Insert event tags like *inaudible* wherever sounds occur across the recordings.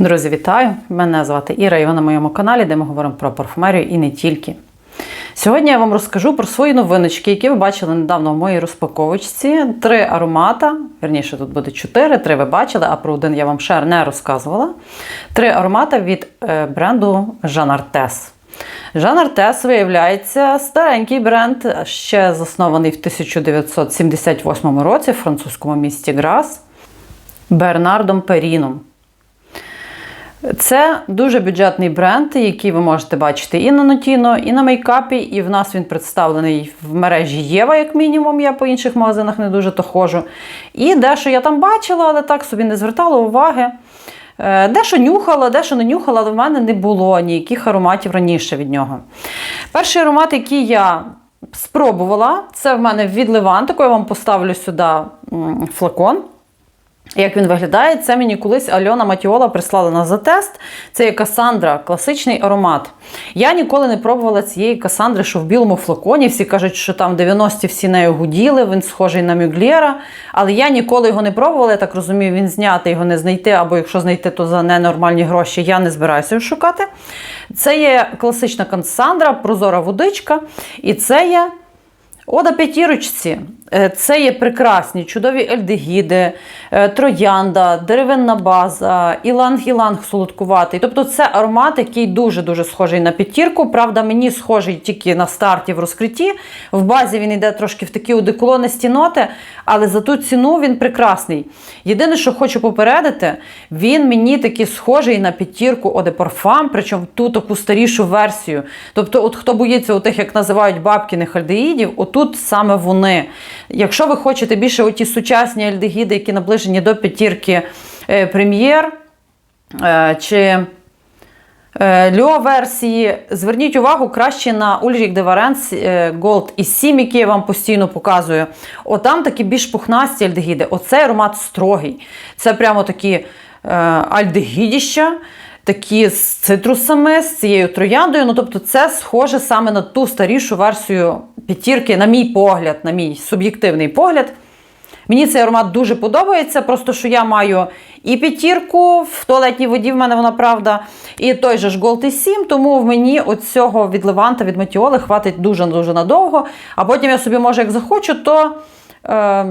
Друзі, вітаю! Мене звати Іра і ви на моєму каналі, де ми говоримо про парфумерію і не тільки. Сьогодні я вам розкажу про свої новиночки, які ви бачили недавно в моїй розпаковочці. Три аромата, вірніше, тут буде чотири, три ви бачили, а про один я вам ще не розказувала. Три аромата від е, бренду Jean Artes. Jean Artes, виявляється, старенький бренд, ще заснований в 1978 році в французькому місті Грас Бернардом Періном. Це дуже бюджетний бренд, який ви можете бачити і на Нотіно, і на мейкапі. І в нас він представлений в мережі Єва, як мінімум. Я по інших магазинах не дуже то ходжу. І дещо я там бачила, але так собі не звертала уваги. Е, Дещо нюхала, дещо не нюхала, але в мене не було ніяких ароматів раніше від нього. Перший аромат, який я спробувала, це в мене від Левантику. Я вам поставлю сюди флакон. Як він виглядає, це мені колись Альона Матіола прислала на затест. Це є Касандра, класичний аромат. Я ніколи не пробувала цієї Касандри, що в білому флаконі. Всі кажуть, що там 90-ті всі нею гуділи, він схожий на Мюглєра. Але я ніколи його не пробувала. Я так розумію, він зняти його не знайти, або якщо знайти, то за ненормальні гроші я не збираюся його шукати. Це є класична Касандра, прозора водичка. І це є. Ода п'ятірочці. Е, Це є прекрасні, чудові ельдегіди, е, троянда, деревинна база, іланг-іланг солодкуватий. Тобто це аромат, який дуже-дуже схожий на п'ятірку. Правда, мені схожий тільки на старті в розкритті. В базі він йде трошки в такі одеколонисті ноти, але за ту ціну він прекрасний. Єдине, що хочу попередити, він мені такий схожий на п'ятірку Оде Парфам, причому ту таку старішу версію. Тобто, от хто боїться у тих, як називають бабкіних альдеїдів, отут саме вони. Якщо ви хочете більше оті сучасні альдегіди, які наближені до п'ятірки е, прем'єр е, чи е, льо версії, зверніть увагу краще на Varens е, Gold і 7, який я вам постійно показую. Отам такі більш пухнасті альдегіди. Оцей аромат строгий. Це прямо такі альдегідіща. Такі з цитрусами, з цією трояндою. Ну, тобто, це схоже саме на ту старішу версію п'ятірки, на мій погляд, на мій суб'єктивний погляд. Мені цей аромат дуже подобається, просто що я маю і п'ятірку, в туалетній воді в мене вона правда, і той же ж Gold і 7, тому в мені от цього від Леванта, від Матіоли хватить дуже-дуже надовго. А потім я собі, може, як захочу, то. Е,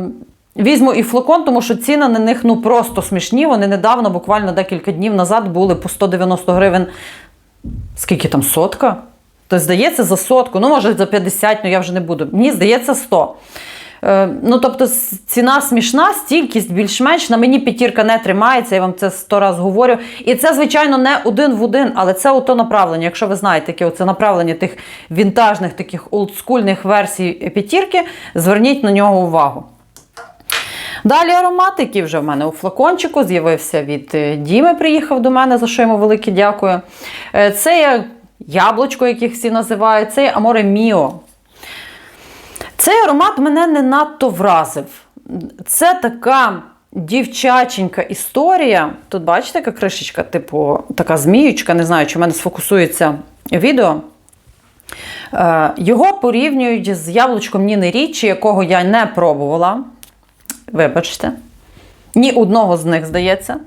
Візьму і флакон, тому що ціни на них ну просто смішні. Вони недавно, буквально декілька днів назад, були по 190 гривень. Скільки там сотка? То здається, за сотку, ну, може, за 50, ну я вже не буду. Мені здається, 100. Е, ну, тобто, ціна смішна, стількість більш-менш. На мені п'ятірка не тримається, я вам це сто раз говорю. І це, звичайно, не один в один, але це ото направлення. Якщо ви знаєте, яке це направлення тих вінтажних, таких олдскульних версій п'ятірки, зверніть на нього увагу. Далі аромат, який вже в мене у флакончику, з'явився від е, Діми, приїхав до мене, за що йому велике дякую. Е, Це є яблучко, яких всі називають, це є Аморе Міо. Цей аромат мене не надто вразив. Це така дівчаченька історія. Тут, бачите, яка кришечка, типу, така зміючка, не знаю, чи в мене сфокусується відео. Е, Його порівнюють з яблучком Ніни Річі, якого я не пробувала. Вибачте. Ні одного з них, здається.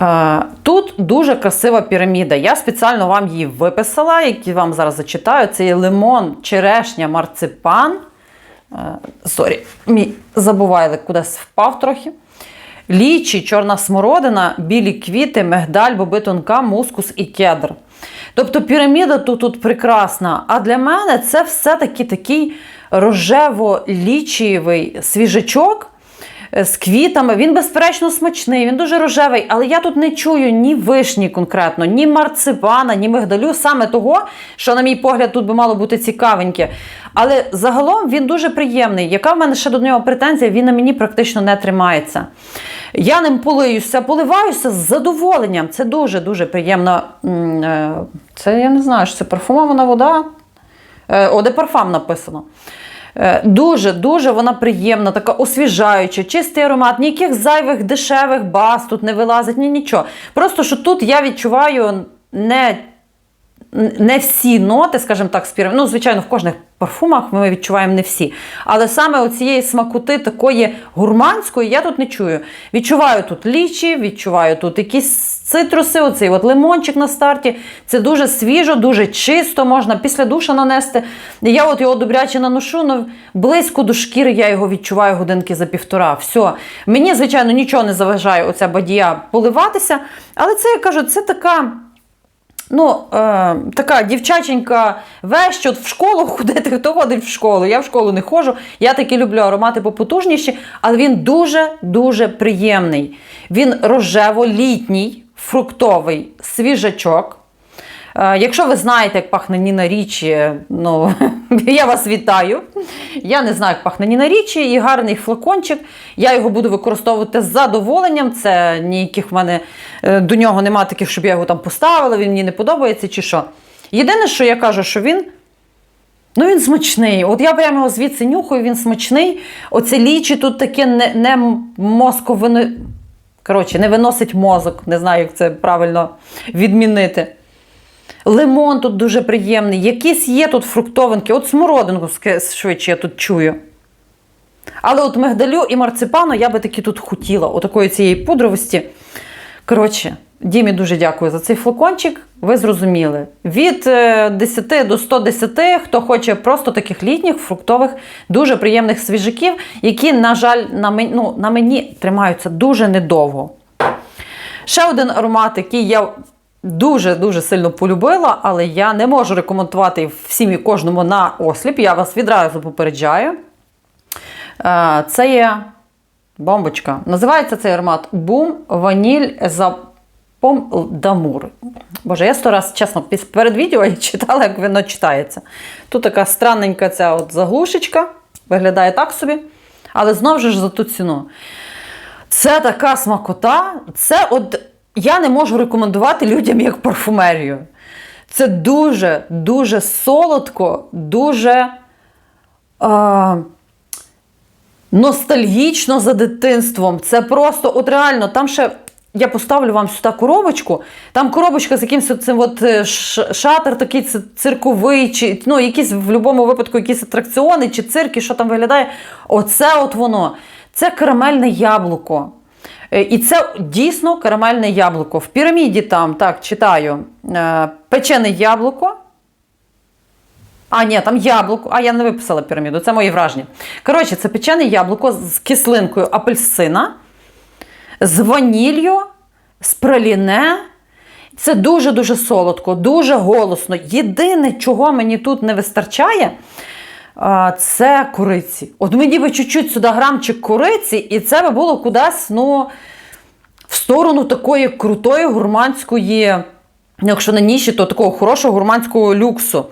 Е, Тут дуже красива піраміда. Я спеціально вам її виписала, які вам зараз зачитаю. Це є лимон, черешня, марципан. Е, Сорі, мій забуваю, кудись впав трохи. Лічі, чорна смородина, білі квіти, мигдаль, боби тонка, мускус і кедр. Тобто піраміда тут, тут прекрасна. А для мене це все-таки такий рожево-лічієвий свіжачок е, з квітами. Він, безперечно, смачний, він дуже рожевий, але я тут не чую ні вишні конкретно, ні марципана, ні мигдалю, саме того, що, на мій погляд, тут би мало бути цікавеньке. Але загалом він дуже приємний. Яка в мене ще до нього претензія, він на мені практично не тримається. Я ним полиюся, поливаюся з задоволенням. Це дуже-дуже приємно. Е, Це я не знаю, що це парфумована вода. Е, О, де парфам написано. Дуже-дуже вона приємна, така освіжаюча, чистий аромат, ніяких зайвих дешевих баз тут не вилазить, ні нічого. Просто що тут я відчуваю не не всі ноти, скажімо так, спірами. Ну, звичайно, в кожних парфумах ми відчуваємо не всі. Але саме оцієї смакоти такої гурманської я тут не чую. Відчуваю тут лічі, відчуваю тут якісь цитруси, оцей от лимончик на старті. Це дуже свіжо, дуже чисто, можна після душа нанести. Я от його добряче наношу, ну, близько до шкіри я його відчуваю годинки за півтора. Все. Мені, звичайно, нічого не заважає оця бадія поливатися, але це, я кажу, це така. Ну, е, така дівчаченька вещь, що в школу *laughs* ходити, хто ходить в школу. Я в школу не ходжу. Я таки люблю аромати попотужніші, але він дуже-дуже приємний. Він рожево-літній, фруктовий свіжачок. Е, Якщо ви знаєте, як пахне Ніна Річі, ну *laughs* я вас вітаю. Я не знаю, як пахне Ніна Річі, і гарний флакончик. Я його буду використовувати з задоволенням. Це ніяких в мене е, до нього немає таких, щоб я його там поставила, він мені не подобається чи що. Єдине, що я кажу, що він. Ну, він смачний. От я прямо його звідси нюхаю, він смачний. Оце лічі тут таке не, не мозковино. Коротше, не виносить мозок. Не знаю, як це правильно відмінити. Лимон тут дуже приємний. Якісь є тут фруктовинки. От смородинку швидше я тут чую. Але от мигдалю і марципану я би таки тут хотіла, отакої цієї пудровості. Коротше, Дімі дуже дякую за цей флакончик. Ви зрозуміли. Від е, 10 до 110, хто хоче просто таких літніх, фруктових, дуже приємних свіжаків, які, на жаль, на мені, ну, на мені тримаються дуже недовго. Ще один аромат, який я дуже-дуже сильно полюбила, але я не можу рекомендувати всім і кожному на осліп. Я вас відразу попереджаю. Е, Це є бомбочка. Називається цей аромат Бум Ваніль Запом Дамур. Боже, я сто раз, чесно, перед відео я читала, як воно читається. Тут така странненька ця от заглушечка, виглядає так собі, але знову ж за ту ціну. Це така смакота. Це от я не можу рекомендувати людям як парфумерію. Це дуже, дуже солодко, дуже е, ностальгічно за дитинством. Це просто, от реально, там ще. Я поставлю вам сюди коробочку. Там коробочка з якимось цим от е, шатер такий цирковий, чи ну, якісь в будь-якому випадку якісь атракціони чи цирки, що там виглядає. Оце от воно. Це карамельне яблуко. Е, І це дійсно карамельне яблуко. В піраміді там, так, читаю, е, печене яблуко. А, ні, там яблуко. А, я не виписала піраміду, це мої враження. Коротше, це печене яблуко з кислинкою апельсина, з ванілью, з праліне. Це дуже-дуже солодко, дуже голосно. Єдине, чого мені тут не вистачає, це кориці. От мені би чуть-чуть сюди грамчик кориці, і це би було кудись, ну, в сторону такої крутої гурманської, ну, якщо на ніші, то такого хорошого гурманського люксу.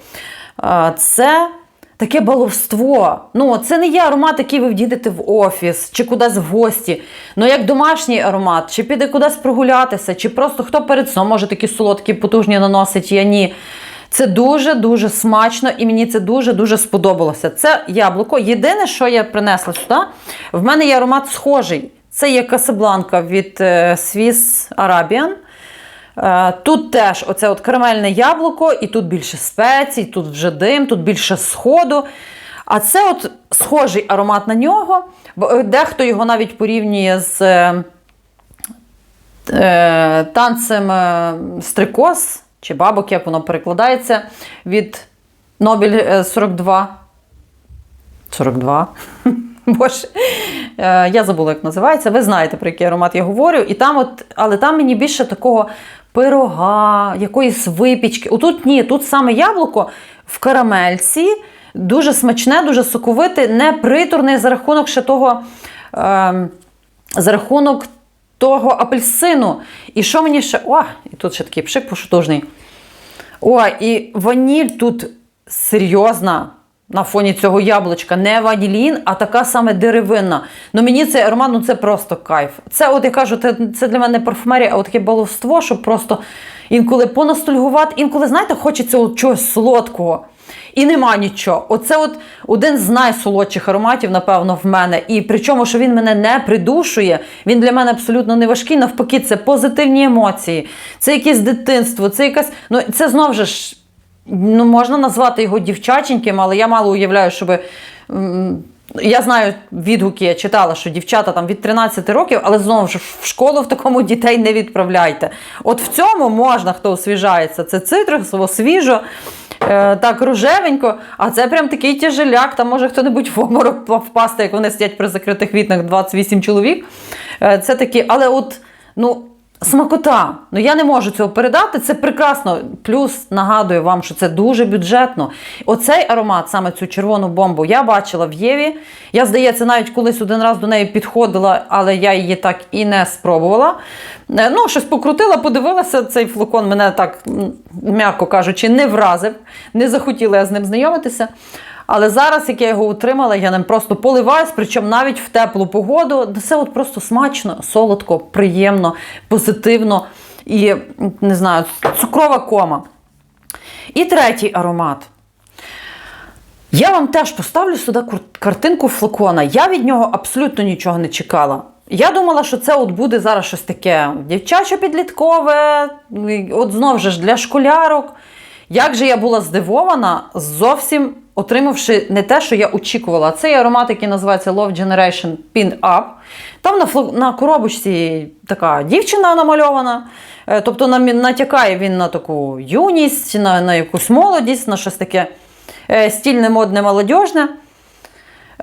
Це таке баловство. Ну, це не є аромат, який ви вдійдете в офіс чи кудись в гості. Ну, як домашній аромат, чи піде кудись прогулятися, чи просто хто перед сном може такі солодкі, потужні наносить, я ні. Це дуже-дуже смачно і мені це дуже-дуже сподобалося. Це яблуко. Єдине, що я принесла сюди, в мене є аромат схожий. Це є Касабланка від е, Swiss Arabian. Е, Тут теж оце от карамельне яблуко, і тут більше спецій, тут вже дим, тут більше сходу. А це от схожий аромат на нього. Е, Дехто його навіть порівнює з е, танцем стрикоз чи бабок, як воно перекладається, від Нобель е, 42. 42. *laughs* Боже, Е, я забула, як називається. Ви знаєте, про який аромат я говорю. І там от, але там мені більше такого пирога, якоїсь випічки. Отут ні, тут саме яблуко в карамельці, дуже смачне, дуже соковите, не приторне за рахунок ще того. Е, за рахунок того апельсину. І що мені ще. О, і тут ще такий пшик пошутужний. О, і ваніль тут серйозна на фоні цього яблучка. Не ванілін, а така саме деревинна. Ну мені цей аромат, ну це просто кайф. Це, от я кажу, це, для мене не парфумерія, а от таке баловство, щоб просто інколи поностальгувати, інколи, знаєте, хочеться от чогось солодкого. І нема нічого. Оце от один з найсолодших ароматів, напевно, в мене. І причому, що він мене не придушує, він для мене абсолютно не важкий. Навпаки, це позитивні емоції, це якесь дитинство, це якась. Ну, це знову ж, ну, можна назвати його дівчаченьким, але я мало уявляю, щоб м, Я знаю відгуки, я читала, що дівчата там від 13 років, але знову ж в школу в такому дітей не відправляйте. От в цьому можна, хто освіжається. Це цитрусово, свіжо, е, так рожевенько, а це прям такий тяжеляк, там може хто-небудь в обморок впасти, як вони сидять при закритих вікнах 28 чоловік. Е, це такі, але от, ну. Смакота. Ну я не можу цього передати. Це прекрасно. Плюс нагадую вам, що це дуже бюджетно. Оцей аромат, саме цю червону бомбу, я бачила в Єві. Я, здається, навіть колись один раз до неї підходила, але я її так і не спробувала. Е, Ну, щось покрутила, подивилася, цей флакон мене так, м'яко кажучи, не вразив. Не захотіла я з ним знайомитися. Але зараз, як я його утримала, я ним просто поливаюсь, причому навіть в теплу погоду. Це от просто смачно, солодко, приємно, позитивно і не знаю, цукрова кома. І третій аромат. Я вам теж поставлю сюди картинку флакона. Я від нього абсолютно нічого не чекала. Я думала, що це от буде зараз щось таке дівчачо-підліткове, от знов же ж для школярок. Як же я була здивована, зовсім отримавши не те, що я очікувала. Цей аромат, який називається Love Generation Pin Up. Там на, фло- на коробочці така дівчина намальована. Е, Тобто намі- натякає він на таку юність, на, на якусь молодість, на щось таке е, стільне, модне, молодіжне.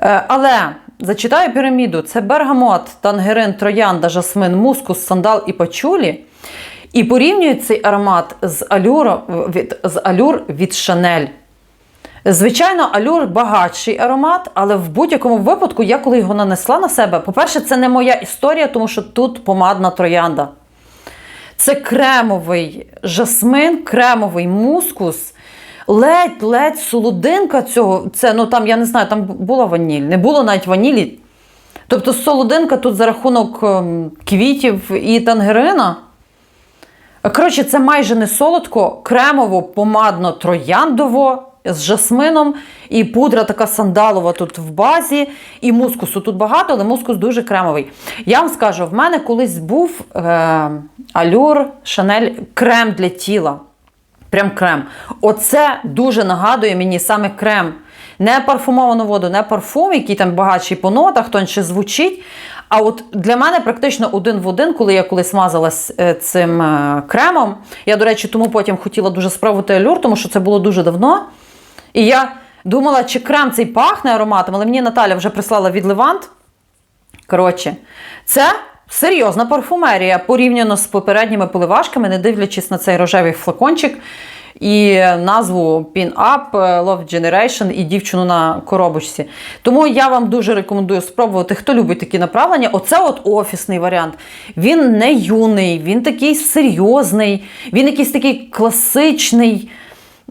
Е, Але зачитаю піраміду: це бергамот, тангерин, троянда, жасмин, мускус, сандал і пачулі. І порівнюють цей аромат з алюро, від, з алюр від Шанель. Звичайно, алюр багатший аромат, але в будь-якому випадку, я коли його нанесла на себе, по-перше, це не моя історія, тому що тут помадна троянда. Це кремовий жасмин, кремовий мускус, ледь-ледь солодинка цього. Це, ну там, я не знаю, там була ваніль, не було навіть ванілі. Тобто солодинка тут за рахунок ем, квітів і тангерина. Коротше, це майже не солодко, кремово, помадно, трояндово з жасмином, і пудра така сандалова тут в базі, і мускусу тут багато, але мускус дуже кремовий. Я вам скажу, в мене колись був е, алюр Шанель крем для тіла. Прям крем. Оце дуже нагадує мені саме крем. Не парфумовану воду, не парфум, який там багатший по нотах, тоньше звучить. А от для мене практично один в один, коли я колись мазалась е, цим е, кремом. Я, до речі, тому потім хотіла дуже спробувати алюр, тому що це було дуже давно. І я думала, чи крем цей пахне ароматом, але мені Наталя вже прислала від Левант. Коротше, це серйозна парфумерія порівняно з попередніми поливашками, не дивлячись на цей рожевий флакончик і назву Pin Up, Love Generation і дівчину на коробочці. Тому я вам дуже рекомендую спробувати, хто любить такі направлення. Оце от офісний варіант. Він не юний, він такий серйозний, він якийсь такий класичний.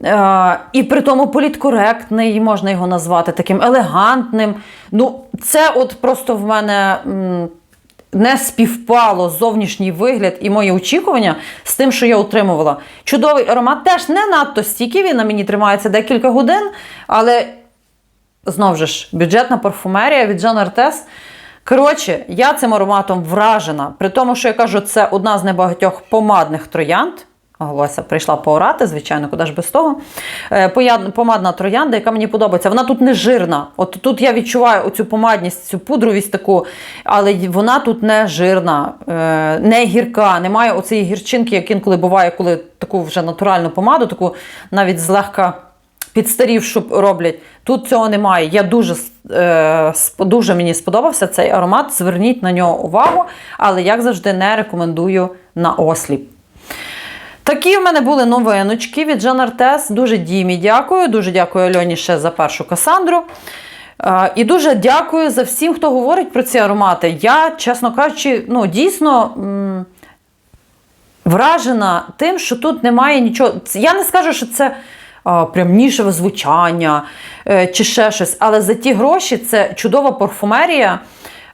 Е, і при тому політкоректний, можна його назвати таким елегантним. Ну, це от просто в мене не співпало зовнішній вигляд і мої очікування з тим, що я отримувала. Чудовий аромат теж не надто стійкий, він на мені тримається декілька годин, але знову ж бюджетна парфумерія від Jean Artes. Коротше, я цим ароматом вражена. При тому, що я кажу, це одна з небагатьох помадних троянд. Голося прийшла поорати, звичайно, куди ж без того. Е, Помадна троянда, яка мені подобається. Вона тут не жирна. От тут я відчуваю оцю помадність, цю пудровість таку, але вона тут не жирна, е, не гірка, немає оцієї гірчинки, як інколи буває, коли таку вже натуральну помаду, таку навіть злегка підстарівшу роблять. Тут цього немає. Я дуже, е, дуже мені сподобався цей аромат. Зверніть на нього увагу, але як завжди не рекомендую на осліп. Такі в мене були новиночки від Жан Артес. Дуже Дімі дякую. Дуже дякую Альоні ще за першу Касандру. Е, І дуже дякую за всім, хто говорить про ці аромати. Я, чесно кажучи, ну, дійсно вражена тим, що тут немає нічого. Я не скажу, що це а, прям нішеве звучання е, чи ще щось, але за ті гроші це чудова парфумерія.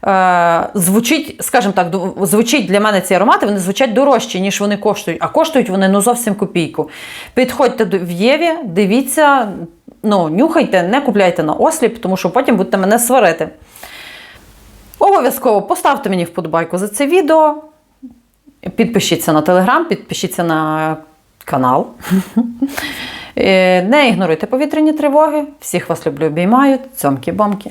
Е, звучить, скажімо так, звучить для мене ці аромати, вони звучать дорожче, ніж вони коштують, а коштують вони ну зовсім копійку. Підходьте в Єві, дивіться, ну, нюхайте, не купляйте на осліп, тому що потім будете мене сварити. Обов'язково поставте мені вподобайку за це відео. Підпишіться на телеграм, підпишіться на канал. *laughs* Е, Не ігноруйте повітряні тривоги. Всіх вас люблю, обіймаю. Цьомки-бомки.